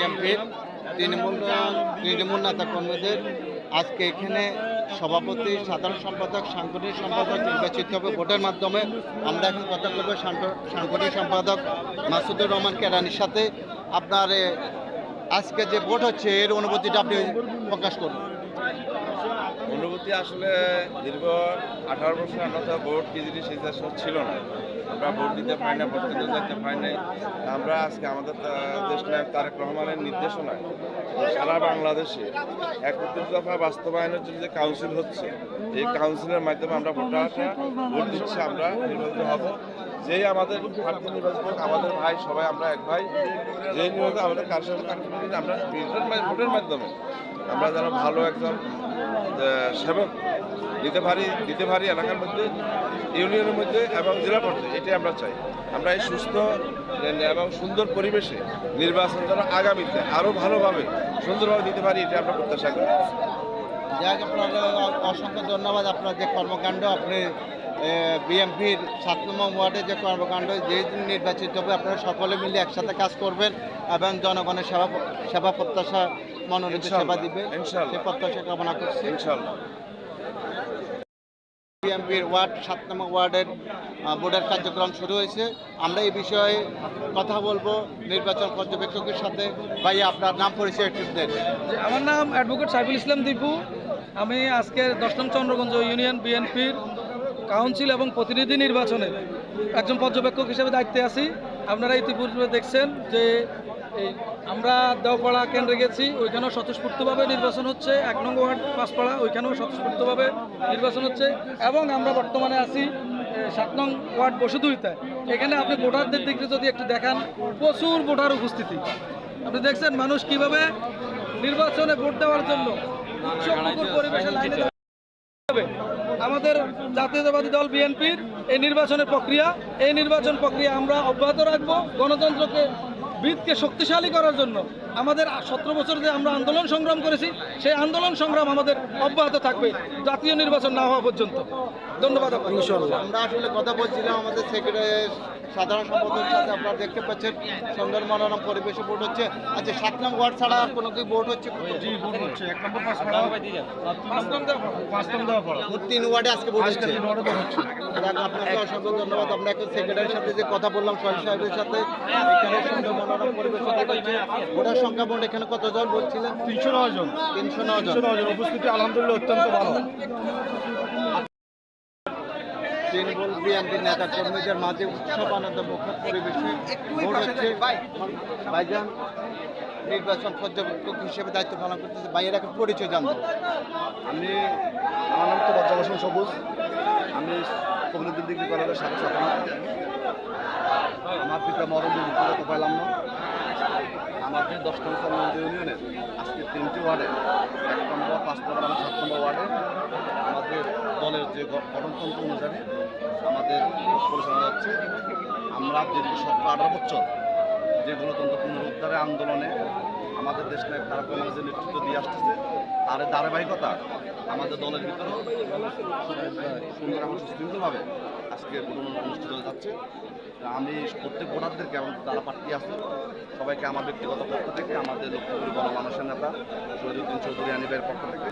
বিএনপির তৃণমূল তৃণমূল নেতা কর্মীদের আজকে এখানে সভাপতি, সাধারণ সম্পাদক, সাংগঠনিক সম্পাদক নির্বাচিত হবে ভোটের মাধ্যমে। আমরা এখন কথা বলব সাংগ- সাংগঠনিক সম্পাদক মাসুদুর রহমান কেরানির সাথে। আপনার আজকে যে ভোট হচ্ছে, এর অনুভূতিটা আপনি প্রকাশ করুন। অনুভূতি আসলে দীর্ঘ আঠারো বছর আমরা তো জিনিস এই জিনিস ছিল না। আমরা ভোট দিতে পারি না ভোট কেন্দ্রে যেতে পারি নাই। আমরা আজকে আমাদের দেশ নায়ক তারেক রহমানের নির্দেশনায় সারা বাংলাদেশে একত্রিশ দফা বাস্তবায়নের জন্য যে কাউন্সিল হচ্ছে এই কাউন্সিলের মাধ্যমে আমরা ভোটাররা ভোট দিচ্ছি আমরা নির্বাচিত হব। যেই আমাদের প্রার্থী নির্বাচিত হোক, আমাদের ভাই সবাই আমরা এক ভাই যেই নির্বাচিত আমাদের কার সাথে আমরা ভোটের মাধ্যমে আমরা যেন ভালো একজন সেবক দিতে পারি দিতে পারি এলাকার মধ্যে, ইউনিয়নের মধ্যে এবং জেলা পর্যায়ে, এটাই আমরা চাই। আমরা এই সুস্থ এবং সুন্দর পরিবেশে নির্বাচন যেন আগামীতে আরও ভালোভাবে, সুন্দরভাবে দিতে পারি এটা আমরা প্রত্যাশা করি। যাক আপনার অসংখ্য ধন্যবাদ। আপনার যে কর্মকাণ্ড, আপনি বিএমপির সাত নম্বর ওয়ার্ডে যে কর্মকাণ্ড যেই দিন নির্বাচিত হবে, আপনারা সকলে মিলে একসাথে কাজ করবেন এবং জনগণের সেবা সেবা প্রত্যাশা মনোনীত সেবা ইনশাআল্লাহ। সে প্রত্যাশা কামনা করছি। ইনশাল্লাহ বিএমপির ওয়ার্ড সাত নম্বর ওয়ার্ডের বোর্ডের কার্যক্রম শুরু হয়েছে। আমরা এই বিষয়ে কথা বলব নির্বাচন পর্যবেক্ষকের সাথে। ভাই আপনার নাম পরিচয় একটু দেন। যে আমার নাম অ্যাডভোকেট সাইফুল ইসলাম দীপু। আমি আজকে দশম চন্দ্রগঞ্জ ইউনিয়ন বিএনপির কাউন্সিল এবং প্রতিনিধি নির্বাচনে একজন পর্যবেক্ষক হিসেবে দায়িত্বে আছি। আপনারা ইতিপূর্বে দেখছেন যে এই আমরা দেওপাড়া কেন্দ্রে গেছি, ওইখানেও স্বতঃস্ফূর্তভাবে নির্বাচন হচ্ছে, এক নং ওয়ার্ড পাঁচপাড়া, ওইখানেও স্বতঃস্ফূর্তভাবে নির্বাচন হচ্ছে, এবং আমরা বর্তমানে আছি সাত নং ওয়ার্ড বসুদুরিতায় এখানে আপনি ভোটারদের দিকে যদি একটু দেখান, প্রচুর ভোটার উপস্থিতি। আপনি দেখছেন মানুষ কীভাবে নির্বাচনে ভোট দেওয়ার জন্য আমাদের জাতীয়তাবাদী দল বিএনপির এই নির্বাচনের প্রক্রিয়া, এই নির্বাচন প্রক্রিয়া আমরা অব্যাহত রাখব। গণতন্ত্রকে বৃত্তকে শক্তিশালী করার জন্য। আমাদের সতেরো বছর যে আমরা আন্দোলন সংগ্রাম করেছি সেই আন্দোলন সংগ্রাম আমাদের অব্যাহত থাকবে জাতীয় নির্বাচন না হওয়া পর্যন্ত। ধন্যবাদ আমরা আসলে কথা বলছিলাম আমাদের সেক্রেটারি সাধারণ সম্পাদকের সাথে আপনারা দেখতে পাচ্ছেন সুন্দর মনোরম পরিবেশে ভোট হচ্ছে। আচ্ছা সাত নম্বর ওয়ার্ড ছাড়া আর কোনো কি ভোট হচ্ছে? জি ভোট হচ্ছে। এক নম্বর ভোট তিন ওয়ার্ডে আজকে ভোট হচ্ছে। আপনাকে অসংখ্য ধন্যবাদ। আমরা এখন সেক্রেটারির সাথে যে কথা বললাম সোহেল সাহেবের সাথে এখানে সুন্দর মনোরম পরিবেশে ভোট হচ্ছে ভোটার সংখ্যা ভোট এখানে কতজন বলছিলেন? তিনশো নয় জন তিনশো নয় জন তিনশো নয় জন উপস্থিতি আলহামদুলিল্লাহ অত্যন্ত ভালো। তৃণমূল বিএনপি নেতা কর্মীদের মাঝে উৎসব আনন্দ মুখর পরিবেশে ভোট হচ্ছে ভাইজান নির্বাচন পর্যবেক্ষক হিসেবে দায়িত্ব পালন করতেছে। ভাইয়ের এখন পরিচয় জানব আমি আমার নাম তো সবুজ। আমি কবিরুদ্দিন ডিগ্রি কলেজের সাথে সাথে আমার পিতা মরণ তো পাইলাম না। আমাদের দশ নম্বর মন্দির ইউনিয়নের আজকে তিনটি ওয়ার্ডে, এক নম্বর, পাঁচ নম্বর এবং সাত নম্বর ওয়ার্ডে আমাদের দলের যে গঠনতন্ত্র অনুসারে আমাদের পরিচালনা হচ্ছে। আমরা দীর্ঘ সতেরো, আঠারো বছর যে গণতন্ত্র পুনরুদ্ধারে আন্দোলনে আমাদের দেশ নায়ক তারা কংগ্রেস যে নেতৃত্ব দিয়ে আসতেছে, তার ধারাবাহিকতা আমাদের দলের ভিতরে সুন্দর এবং সুশৃঙ্খলভাবে আজকে অনুষ্ঠিত হয়ে যাচ্ছে। আমি প্রত্যেক ভোটারদেরকে এবং যারা প্রার্থী আছে, সবাইকে আমার ব্যক্তিগত পক্ষ থেকে, আমাদের লক্ষ্মীপুরি গণমানুষের নেতা শহীদুদ্দিন চৌধুরী আনিবের পক্ষ থেকে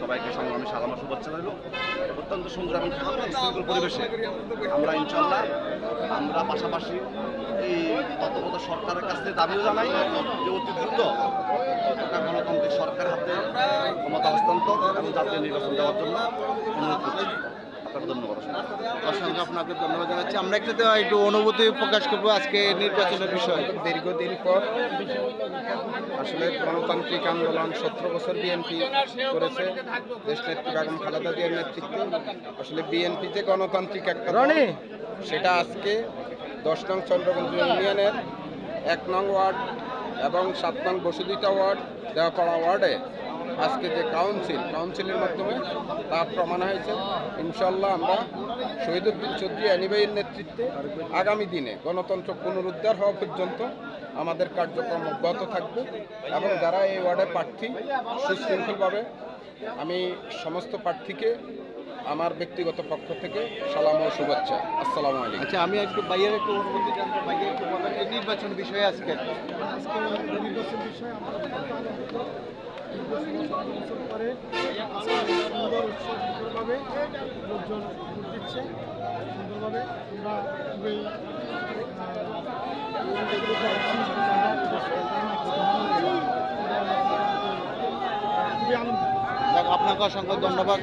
সবাইকে সংগ্রামী সালামা শুভেচ্ছা রইল। অত্যন্ত সুন্দর এবং সুশৃঙ্খল পরিবেশে আমরা ইনশাল্লাহ আমরা পাশাপাশি এই তত্ত্বাবধায়ক সরকারের কাছ থেকে দাবিও জানাই যে অতি দ্রুত একটা গণতান্ত্রিক সরকার হাতে ক্ষমতা হস্তান্তর এবং জাতীয় নির্বাচন দেওয়ার জন্য অনুরোধ করছি। আপনাকে ধন্যবাদ। অসংখ্য আপনাকে ধন্যবাদ জানাচ্ছি। আমরা একটু একটু অনুভূতি প্রকাশ করব আজকে নির্বাচনের বিষয়ে। দীর্ঘদিন পর আসলে গণতান্ত্রিক আন্দোলন সতেরো বছর বিএনপি করেছে। দেশ নেত্রী বেগম খালেদা জিয়ার নেতৃত্বে আসলে বিএনপি যে গণতান্ত্রিক একটা সেটা আজকে দশ নং চন্দ্রগঞ্জ ইউনিয়নের এক নং ওয়ার্ড এবং সাত নং বসুদিতা ওয়ার্ড দেওয়াপাড়া ওয়ার্ডে আজকে যে কাউন্সিল কাউন্সিলের মাধ্যমে তা প্রমাণ হয়েছে। ইনশাল্লাহ আমরা শহীদুদ্দিন চৌধুরী অ্যানিবাইয়ের নেতৃত্বে আগামী দিনে গণতন্ত্র পুনরুদ্ধার হওয়া পর্যন্ত আমাদের কার্যক্রম অব্যাহত থাকবে এবং যারা এই ওয়ার্ডে প্রার্থী সুশৃঙ্খলভাবে আমি সমস্ত প্রার্থীকে আমার ব্যক্তিগত পক্ষ থেকে সালাম ও শুভেচ্ছা। আসসালামু আলাইকুম। আচ্ছা আমি একটু ভাইয়ের একটু অনুভূতি জানব ভাইয়ের একটু বলেন এই নির্বাচন বিষয়ে আজকে? আজকে খুশির বিষয় আমরা সুন্দর লোকজন দিচ্ছে সুন্দরভাবে আমরা খুবই আপনাকে অসংখ্য ধন্যবাদ